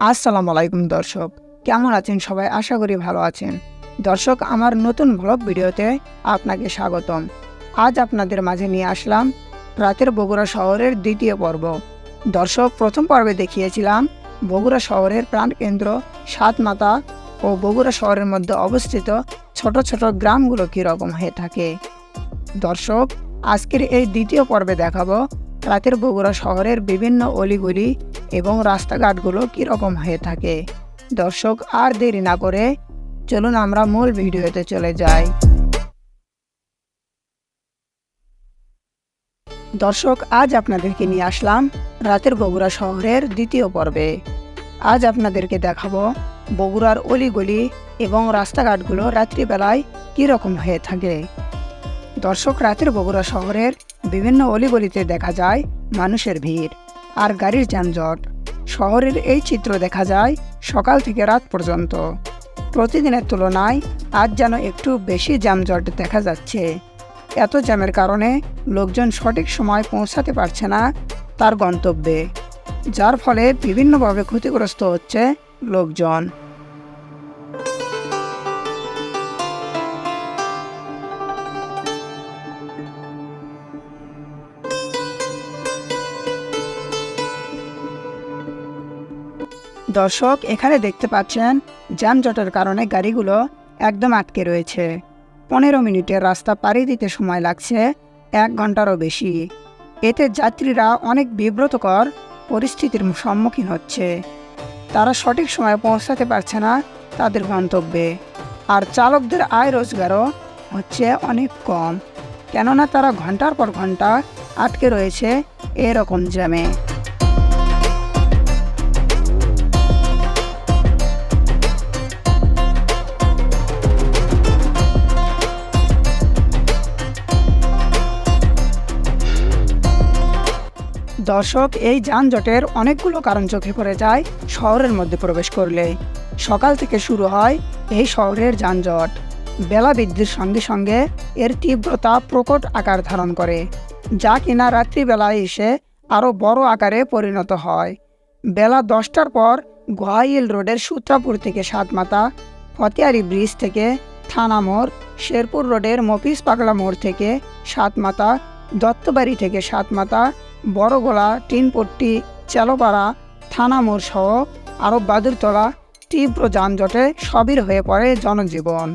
আসসালামু আলাইকুম, দর্শক। কেমন আছেন সবাই? আশা করি ভালো আছেন। দর্শক, আমার নতুন ব্লগ ভিডিওতে আপনাকে স্বাগতম। আজ আপনাদের মাঝে নিয়ে আসলাম রাতের বগুড়া শহরের দ্বিতীয় পর্ব। দর্শক, প্রথম পর্বে দেখিয়েছিলাম বগুড়া শহরের প্রাণকেন্দ্র সাতমাতা ও বগুড়া শহরের মধ্যে অবস্থিত ছোট ছোট গ্রামগুলো কীরকম হয়ে থাকে। দর্শক, আজকের এই দ্বিতীয় পর্বে দেখাবো রাতের বগুড়া শহরের বিভিন্ন অলিগলি এবং রাস্তাঘাটগুলো কীরকম হয়ে থাকে। দর্শক, আর দেরি না করে চলুন আমরা মূল ভিডিওতে চলে যাই। দর্শক, আজ আপনাদেরকে নিয়ে আসলাম রাতের বগুড়া শহরের দ্বিতীয় পর্বে। আজ আপনাদেরকে দেখাবো বগুড়ার অলিগলি এবং রাস্তাঘাটগুলো রাত্রিবেলায় কীরকম হয়ে থাকে। দর্শক, রাতের বগুড়া শহরের বিভিন্ন অলিগলিতে দেখা যায় মানুষের ভিড়। আর গাড়ির যানজট। শহরের এই চিত্র দেখা যায় সকাল থেকে রাত পর্যন্ত। প্রতিদিনের তুলনায় আজ যেন একটু বেশি যানজট দেখা যাচ্ছে। এত জ্যামের কারণে লোকজন সঠিক সময় পৌঁছাতে পারছে না তার গন্তব্যে, যার ফলে বিভিন্নভাবে ক্ষতিগ্রস্ত হচ্ছে লোকজন। দর্শক এখানে দেখতে পাচ্ছেন যানজটের কারণে গাড়িগুলো একদম আটকে রয়েছে। পনেরো মিনিটের রাস্তা পাড়ি দিতে সময় লাগছে এক ঘন্টারও বেশি। এতে যাত্রীরা অনেক বিব্রতকর পরিস্থিতির সম্মুখীন হচ্ছে। তারা সঠিক সময়ে পৌঁছাতে পারছে না তাদের গন্তব্যে। আর চালকদের আয় রোজগারও হচ্ছে অনেক কম। কেননা তারা ঘণ্টার পর ঘণ্টা আটকে রয়েছে এরকম জ্যামে। দর্শক এই যানজটের অনেকগুলো কারণ চোখে পড়ে যায় শহরের মধ্যে প্রবেশ করলে। সকাল থেকে শুরু হয় এই শহরের যানজট। বেলা বৃদ্ধির সঙ্গে সঙ্গে এর তীব্রতা প্রকট আকার ধারণ করে, যা কিনা রাত্রিবেলায় এসে আরও বড় আকারে পরিণত হয়। বেলা দশটার পর গোয়াইল রোডের সূত্রাপুর থেকে সাতমাতা ফতিয়ারি ব্রিজ থেকে থানা মোড়, শেরপুর রোডের মফিস পাগলা মোড় থেকে সাতমাতা দত্তবাড়ি থেকে সাতমাতা বড়গোলা, টিনপট্টি, চেলোপাড়া, থানা মোড় সহ আরও বাদুরতলা তীব্র যানজটে সবির হয়ে পড়ে জনজীবন।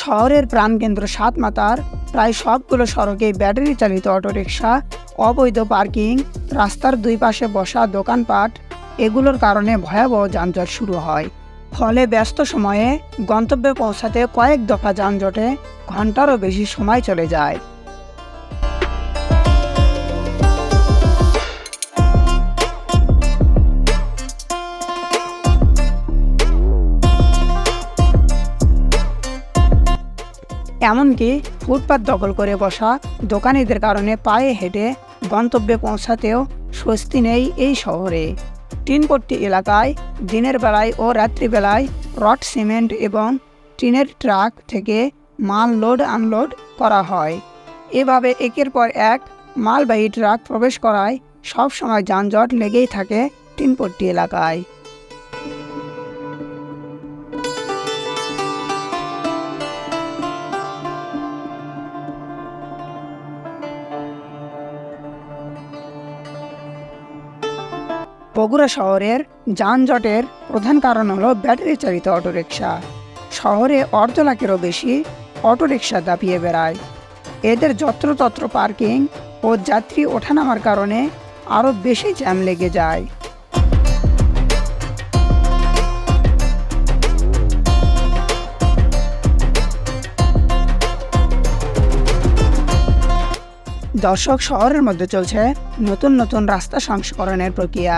শহরের প্রাণকেন্দ্র সাতমাতার প্রায় সবগুলো সড়কে ব্যাটারি চালিত অটোরিকশা, অবৈধ পার্কিং, রাস্তার দুই পাশে বসা দোকানপাট এগুলোর কারণে ভয়াবহ যানজট শুরু হয়। ফলে ব্যস্ত সময়ে গন্তব্যে পৌঁছাতে কয়েক দফা যানজটে ঘন্টারও বেশি সময় চলে যায়। এমনকি ফুটপাত দখল করে বসা দোকানিদের কারণে পায়ে হেঁটে গন্তব্যে পৌঁছাতেও স্বস্তি নেই এই শহরে। টিনপট্টি এলাকায় দিনের বেলায় ও রাত্রিবেলায় রড সিমেন্ট এবং টিনের ট্রাক থেকে মাল লোড আনলোড করা হয়। এভাবে একের পর এক মালবাহী ট্রাক প্রবেশ করায় সব সময় যানজট লেগেই থাকে টিনপট্টি এলাকায়। বগুড়া শহরের যানজটের প্রধান কারণ হলো ব্যাটারি চালিত অটোরিকশা। শহরে অর্ধ লাখেরও বেশি অটোরিকশা দাপিয়ে বেড়ায়। এদের যত্রতত্র পার্কিং ও যাত্রী ওঠানামার কারণে আরও বেশি জ্যাম লেগে যায়। দর্শক, শহরের মধ্যে চলছে নতুন নতুন রাস্তা সংস্করণের প্রক্রিয়া।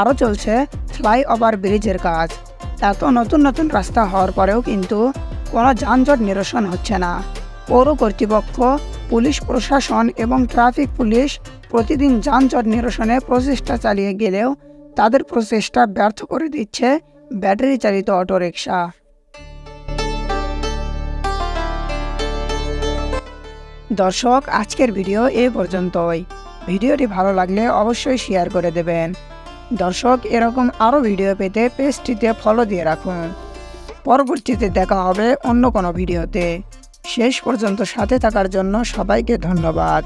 আরও চলছে ফ্লাইওভার ব্রিজের কাজ। এত নতুন নতুন রাস্তা হওয়ার পরেও কিন্তু কোনো যানজট নিরসন হচ্ছে না। পৌর কর্তৃপক্ষ, পুলিশ প্রশাসন এবং ট্রাফিক পুলিশ প্রতিদিন যানজট নিরসনে প্রচেষ্টা চালিয়ে গেলেও তাদের প্রচেষ্টা ব্যর্থ করে দিচ্ছে ব্যাটারি চালিত অটোরিকশা। দর্শক, আজকের ভিডিও এ পর্যন্তই। ভিডিওটি ভালো লাগলে অবশ্যই শেয়ার করে দেবেন। দর্শক, এরকম আরও ভিডিও পেতে পেজটিতে ফলো দিয়ে রাখুন। পরবর্তীতে দেখা হবে অন্য কোনো ভিডিওতে শেষ পর্যন্ত সাথে থাকার জন্য সবাইকে ধন্যবাদ।